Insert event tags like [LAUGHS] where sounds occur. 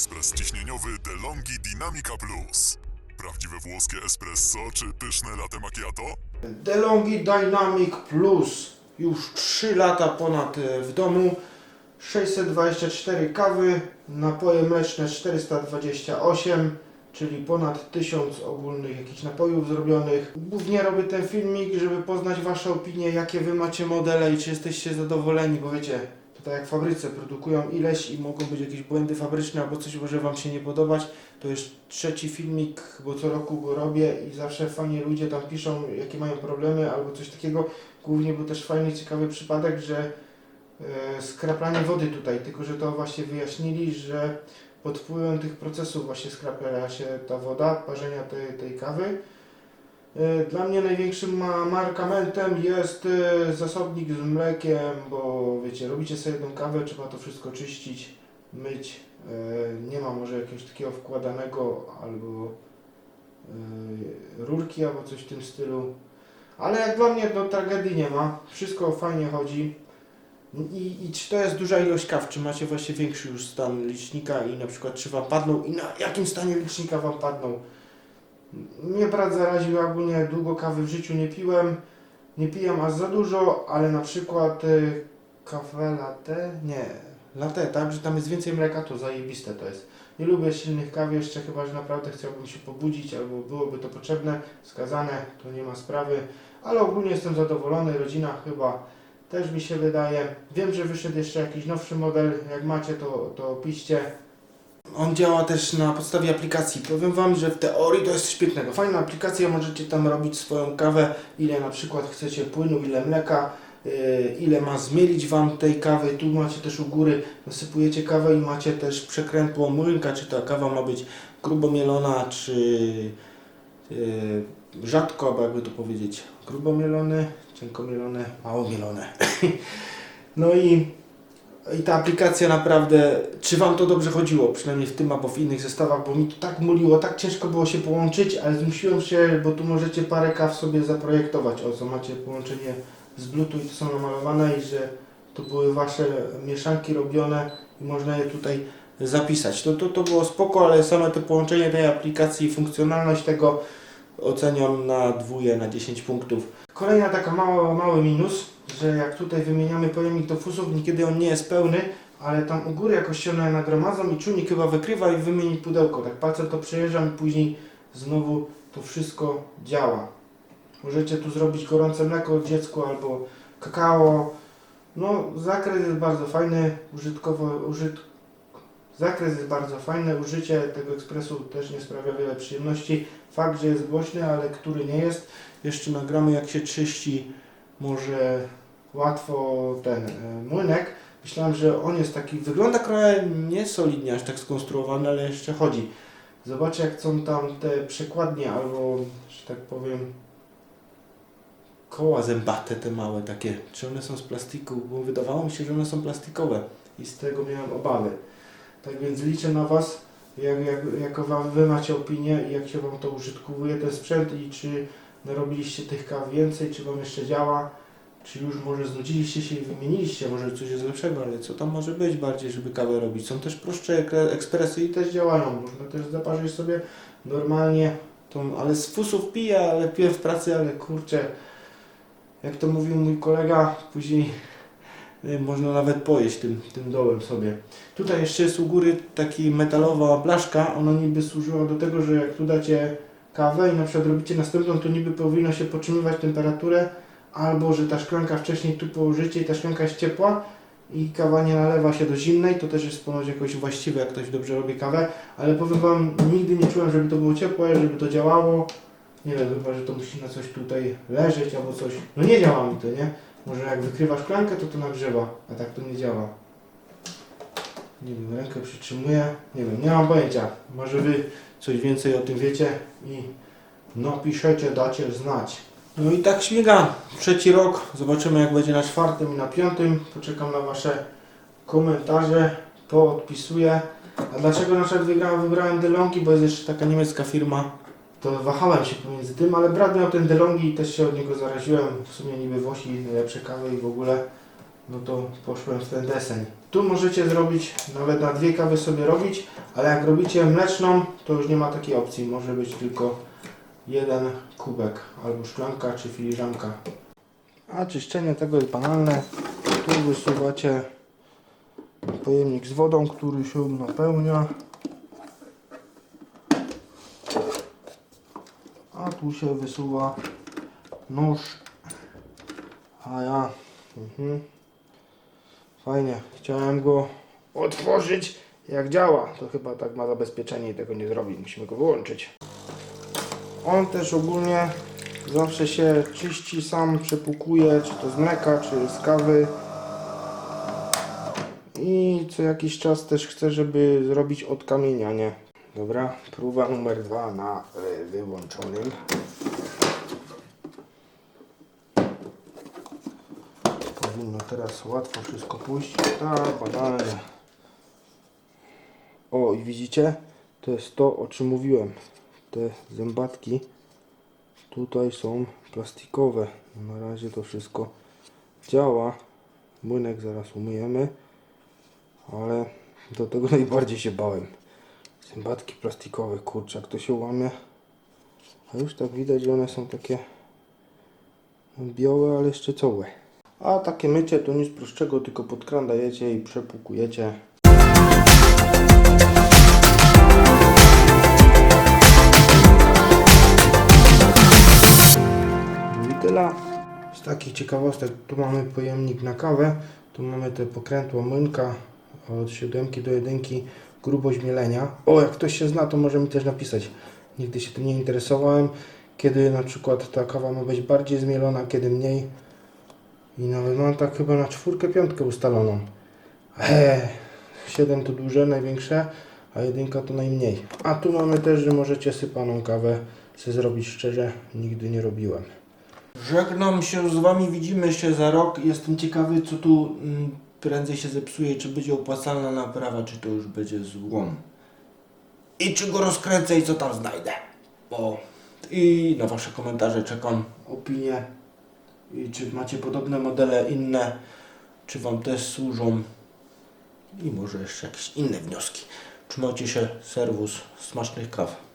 ekspres ciśnieniowy DeLonghi Dynamica Plus. Prawdziwe włoskie espresso czy pyszne latte macchiato? DeLonghi Dynamic Plus. Już 3 lata ponad e, w domu. 624 kawy, napoje mleczne 428, czyli ponad 1000 ogólnych jakichś napojów zrobionych. Głównie robię ten filmik, żeby poznać Wasze opinie, jakie Wy macie modele i czy jesteście zadowoleni, bo wiecie, to tak jak w fabryce produkują ileś i mogą być jakieś błędy fabryczne albo coś może Wam się nie podobać. To jest trzeci filmik, bo co roku go robię i zawsze fajnie ludzie tam piszą, jakie mają problemy albo coś takiego. Głównie był też fajny, ciekawy przypadek, że e, skraplanie wody tutaj, tylko że to właśnie wyjaśnili, że pod wpływem tych procesów właśnie skrapla się ta woda, parzenia tej, tej kawy. E, Dla mnie największym ma- markamentem jest e, zasobnik z mlekiem, bo wiecie, robicie sobie jedną kawę, trzeba to wszystko czyścić, myć. E, Nie ma może jakiegoś takiego wkładanego albo rurki albo coś w tym stylu. Ale jak dla mnie to tragedii nie ma. Wszystko fajnie chodzi. I, I czy to jest duża ilość kaw? Czy macie właśnie większy już stan licznika i na przykład czy Wam padną i na jakim stanie licznika Wam padną? Mnie brat zaraził, ogólnie długo kawy w życiu nie piłem. Nie pijam aż za dużo, ale na przykład y, kawę latte? Nie, latte, tak, że tam jest więcej mleka, to zajebiste to jest. Nie lubię silnych kaw jeszcze, chyba że naprawdę chciałbym się pobudzić, albo byłoby to potrzebne, skazane, to nie ma sprawy. Ale ogólnie jestem zadowolony, rodzina chyba też mi się wydaje. Wiem, że wyszedł jeszcze jakiś nowszy model, jak macie to, to piszcie. On działa też na podstawie aplikacji. Powiem Wam, że w teorii to jest coś pięknego. Fajna aplikacja, możecie tam robić swoją kawę, ile na przykład chcecie płynu, ile mleka, yy, ile ma zmielić Wam tej kawy. Tu macie też u góry, nasypujecie kawę i macie też przekrętło młynka, czy ta kawa ma być grubo mielona, czy yy, rzadko, albo jakby to powiedzieć, grubo mielone, cienko mielone, mało mielone. [LAUGHS] no i i ta aplikacja naprawdę, czy Wam to dobrze chodziło, przynajmniej w tym albo w innych zestawach, bo mi to tak muliło, tak ciężko było się połączyć, ale zmusiłem się, bo tu możecie parę kaw sobie zaprojektować, o co macie połączenie z Bluetooth, to są namalowane i że to były Wasze mieszanki robione i można je tutaj zapisać. To, to, to było spoko, ale same to połączenie tej aplikacji i funkcjonalność tego oceniam na dwóje, na 10 punktów. Kolejna taka mała, mały minus, że jak tutaj wymieniamy pojemnik do fusów, niekiedy on nie jest pełny, ale tam u góry jakoś się one nagromadzą i czujnik chyba wykrywa i wymieni pudełko. Tak palcem to przejeżdżam i później znowu to wszystko działa. Możecie tu zrobić gorące mleko dziecku albo kakao. No, zakres jest bardzo fajny, użytkowo, użyt... zakres jest bardzo fajny, użycie tego ekspresu też nie sprawia wiele przyjemności. Fakt, że jest głośny, ale który nie jest. Jeszcze nagramy jak się czyści może łatwo ten e, młynek. Myślałem, że on jest taki, wygląda trochę niesolidnie aż tak skonstruowany, ale jeszcze chodzi. Zobaczcie jak są tam te przekładnie albo, że tak powiem, koła zębate te małe takie. Czy one są z plastiku? Bo wydawało mi się, że one są plastikowe i z tego miałem obawy. Tak więc liczę na Was, jak, jak, wam, Wy macie opinię i jak się Wam to użytkuje ten sprzęt i czy narobiliście tych kaw więcej, czy Wam jeszcze działa, czy już może znudziliście się i wymieniliście, może coś jest lepszego, ale co tam może być bardziej, żeby kawę robić? Są też prostsze ekspresy i też działają, można też zaparzyć sobie normalnie, tą, ale z fusów piję, ale piję w pracy, ale kurczę, jak to mówił mój kolega, później można nawet pojeść tym, tym dołem sobie. Tutaj jeszcze jest u góry taki metalowa blaszka, ona niby służyła do tego, że jak tu dacie kawę i na przykład robicie następną, to niby powinno się podtrzymywać temperaturę, albo że ta szklanka wcześniej tu położycie i ta szklanka jest ciepła i kawa nie nalewa się do zimnej, to też jest ponoć jakoś właściwe, jak ktoś dobrze robi kawę, ale powiem Wam, nigdy nie czułem, żeby to było ciepłe, żeby to działało. Nie wiem, chyba, że to musi na coś tutaj leżeć albo coś. No nie działa mi to, nie? Może jak wykrywa szklankę, to to nagrzewa, a tak to nie działa. Nie wiem, rękę przytrzymuję. Nie wiem, nie mam pojęcia. Może Wy coś więcej o tym wiecie i napiszecie, dacie znać. No i tak śmiga. Trzeci rok. Zobaczymy jak będzie na czwartym i na piątym. Poczekam na Wasze komentarze. Poodpisuję. A dlaczego na przykład wybrałem DeLonghi, bo jest jeszcze taka niemiecka firma. To wahałem się pomiędzy tym, ale brat miał ten DeLonghi i też się od niego zaraziłem. W sumie niby Włosi najlepsze kawy i w ogóle. No to poszłem w ten deseń. Tu możecie zrobić, nawet na dwie kawy sobie robić, ale jak robicie mleczną, to już nie ma takiej opcji. Może być tylko jeden kubek, albo szklanka, czy filiżanka. A czyszczenie tego jest banalne. Tu wysuwacie pojemnik z wodą, który się napełnia. A tu się wysuwa nóż. A ja. Mhm. Fajnie. Chciałem go otworzyć. Jak działa, to chyba tak ma zabezpieczenie i tego nie zrobi. Musimy go wyłączyć. On też ogólnie zawsze się czyści sam, przepukuje, czy to z mleka, czy z kawy. I co jakiś czas też chcę, żeby zrobić odkamienianie. Dobra, próba numer dwa na y, wyłączonym. Powinno teraz łatwo wszystko pójść. Tak, banalnie. O, i widzicie? To jest to, o czym mówiłem. Te zębatki tutaj są plastikowe. Na razie to wszystko działa. Młynek zaraz umyjemy. Ale do tego [LAUGHS] najbardziej się bałem. Zębatki plastikowe, kurczę, jak to się łamie. A już tak widać, że one są takie białe, ale jeszcze całe. A takie mycie to nic prostszego, tylko pod kran dajecie i przepłukujecie. No i tyle. Z takich ciekawostek, tu mamy pojemnik na kawę, tu mamy te pokrętło młynka od 7 do 1, grubość mielenia. O, jak ktoś się zna, to może mi też napisać. Nigdy się tym nie interesowałem, kiedy na przykład ta kawa ma być bardziej zmielona, kiedy mniej. I nawet mam tak chyba na czwórkę, piątkę ustaloną. Eee, 7 to duże, największe, a jedynka to najmniej. A tu mamy też, że możecie sypaną kawę sobie zrobić szczerze, nigdy nie robiłem. Żegnam się z Wami, widzimy się za rok. Jestem ciekawy, co tu mm, prędzej się zepsuje, czy będzie opłacalna naprawa, czy to już będzie złom. I czy go rozkręcę i co tam znajdę. O. I na Wasze komentarze czekam, opinie. I czy macie podobne modele, inne, czy Wam też służą. I może jeszcze jakieś inne wnioski. Trzymajcie się, serwus, smacznych kaw.